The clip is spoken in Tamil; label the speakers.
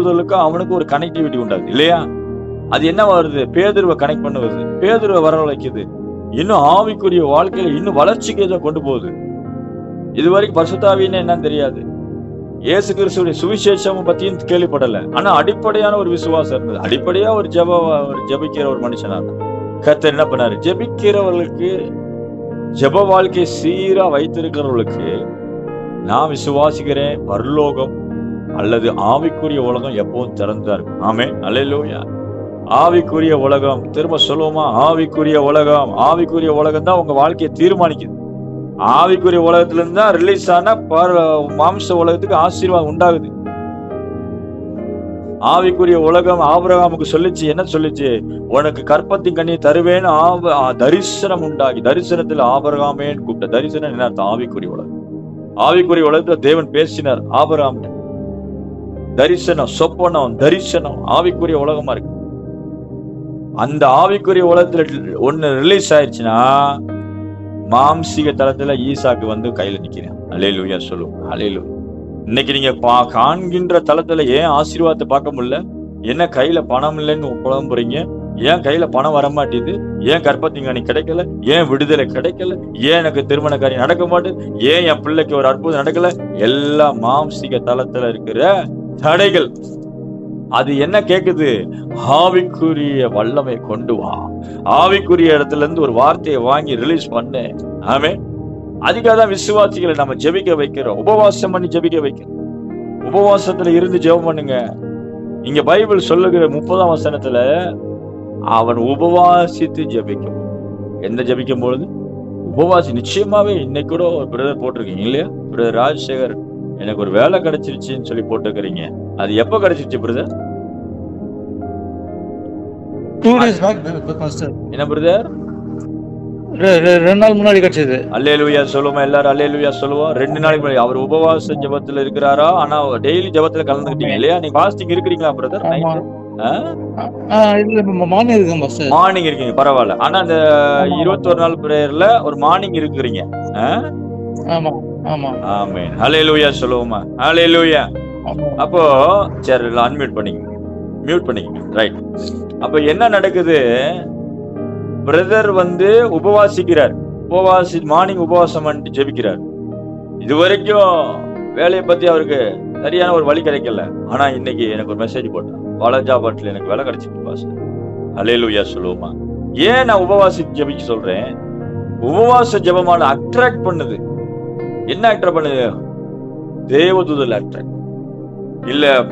Speaker 1: தேவதூதலுக்கும் அவனுக்கும் ஒரு கனெக்டிவிட்டி உண்டாகுது இல்லையா? அது என்ன வருது? பேதுருவை கனெக்ட் பண்ணுவது. பேதுருவை வரவழைக்குது. இன்னும் ஆவிக்குரிய வாழ்க்கையில இன்னும் வளர்ச்சிக்கு இதை கொண்டு போகுது. இது வரைக்கும் பரிசுத்தாவின்னு என்னன்னு தெரியாது. இயேசு கிறிஸ்துடைய சுவிசேஷம் பத்தியும் கேள்விப்படல. ஆனா அடிப்படையான ஒரு விசுவாசம் இருந்தது. அடிப்படையா ஒரு ஜெப ஒரு ஜெபிக்கிற ஒரு மனுஷனா கத்தர் கர்த்தர் என்ன பண்ணாரு? ஜெபிக்கிறவர்களுக்கு ஜெப வாழ்க்கை சீரா வைத்திருக்கிறவர்களுக்கு நான் விசுவாசிக்கிறேன் பரலோகம் அல்லது ஆவிக்குரிய உலகம் எப்பவும் திறந்தா இருக்கும். ஆமே அல்லேலூயா. ஆவிக்குரிய உலகம். திரும்ப சொல்லுவோமா? ஆவிக்குரிய உலகம். ஆவிக்குரிய உலகம் தான் உங்க வாழ்க்கையை தீர்மானிக்குது. ஆவிக்குரிய உலகத்துல இருந்தா ரிலீஸ் ஆன மாம்ச உலகத்துக்கு ஆசீர்வாதம் உண்டாகுது. ஆவிக்குரிய உலகம் ஆபரகாமுக்கு சொல்லிச்சு. என்ன சொல்லிச்சு? உனக்கு கற்பத்தின் கண்ணி தருவேன் ஆவ- தரிசனம் உண்டாகி தரிசனத்தில் ஆபரகாமேன்னு கூப்பிட்ட. தரிசனம் என்ன? ஆவிக்குரிய உலகம். ஆவிக்குரிய உலகத்துல தேவன் பேசினார் ஆபரகாம்கிட்ட. தரிசனம் சொப்பனம் தரிசனம் ஆவிக்குரிய உலகமா இருக்கு. அந்த ஆவிக்குரிய உலகத்துல ஒண்ணு ரிலீஸ் ஆயிடுச்சுன்னா மாம்சீக தளத்துல ஈசாக்கு வந்து கையில நிக்கிறேன் அலையிலுயா சொல்லுவோம். அலையிலு இன்னைக்கு நீங்க பா- காண்கின்ற தளத்துல ஏன் ஆசீர்வாதத்தை பார்க்க முடியல? என்ன கையில பணம் இல்லைன்னு புலம்புறீங்க? ஏன் கையில பணம் வர மாட்டேது ஏன் கற்பத்திங்கனி கிடைக்கல? ஏன் விடுதலை கிடைக்கல? ஏன் எனக்கு திருமண காரியம் நடக்க மாட்டேது ஏன் என் பிள்ளைக்கு ஒரு அற்புதம் நடக்கல? எல்லாம் மாம்சீக தளத்துல இருக்கிற தடைகள். அது என்ன கேக்குது? ஆவிக்குரிய வல்லமை கொண்டு வா. ஆவிக்குரிய இடத்துல இருந்து ஒரு வார்த்தையை வாங்கி ரிலீஸ் பண்ணு. ஆமே அதுக்காக தான் விசுவாசிகளை நம்ம ஜெபிக்க வைக்கிறோம். உபவாசம் பண்ணி ஜெபிக்க வைக்கிறோம். உபவாசத்துல இருந்து ஜெபம் பண்ணுங்க. இங்க பைபிள் சொல்லுகிற முப்பதாம் வசனத்துல அவன் உபவாசித்து ஜெபிக்கும். எந்த ஜெபிக்கும் பொழுது? உபவாசி நிச்சயமாவே இன்னைக்கு கூட ஒரு பிரதர் போட்டிருக்கீங்க இல்லையா? பிரதர் ராஜசேகர் எனக்கு ஒரு வேலை கிடைச்சிருச்சுன்னு சொல்லி போட்டுக்கிறீங்க. அது எப்ப கிடைச்சிருச்சு brother
Speaker 2: two days back pastor
Speaker 1: என்ன பிரதர்
Speaker 2: ரெண்டு நாள் முன்னாடி கிடைச்சது.
Speaker 1: அல்லேலுயா சொல்லுவோம் எல்லாரும் அல்லேலுயா சொல்லுவோம் ரெண்டு நாளைக்கு முன்னாடி அவர் உபவாச ஜெபத்துல இருக்கிறாரா? ஆனா டெய்லி ஜெபத்துல கலந்துக்கிட்டீங்க இல்லையா? நீங்க ஃபாஸ்டிங் இருக்கிறீங்களா பிரதர்
Speaker 2: மார்னிங்
Speaker 1: இருக்கீங்க பரவாயில்ல. ஆனா அந்த
Speaker 2: ஆமா.
Speaker 1: இருபத்தொரு நாள் பிரேயர்ல ஒரு மார்னிங் இருக்கிறீங்க.
Speaker 2: ஆமா. ஆமா.
Speaker 1: ஆமென். ஹalleluya சொல்லுவோமா? ஹalleluya.
Speaker 2: ஆமா.
Speaker 1: அப்போ சரி அன்மியூட் பண்ணிக்கங்க. மியூட் பண்ணிக்கங்க. ரைட் அப்ப என்ன நடக்குது? பிரதர் வந்து உபவாசிக்கிறார். உபவாசி மார்னிங் உபவாசம் பண்ணிட்டு ஜெபிக்கிறார். இது வரைக்கும் வேலையை பத்தி அவருக்கு சரியான ஒரு வழி கிடைக்கல. ஆனா இன்னைக்கு எனக்கு ஒரு மெசேஜ் போட்டான். வாலாஜாபாட்ல எனக்கு வேலை கிடைச்சிட்டு பாஸ் அலேலுயா சொல்லுவோமா? ஏன் நான் உபவாசி ஜெபிக்க சொல்றேன்? உபவாச ஜெபமான அட்ராக்ட் பண்ணுது. என்ன அட்ராக்ட் பண்ணுது? தேவதூதல் இல்ல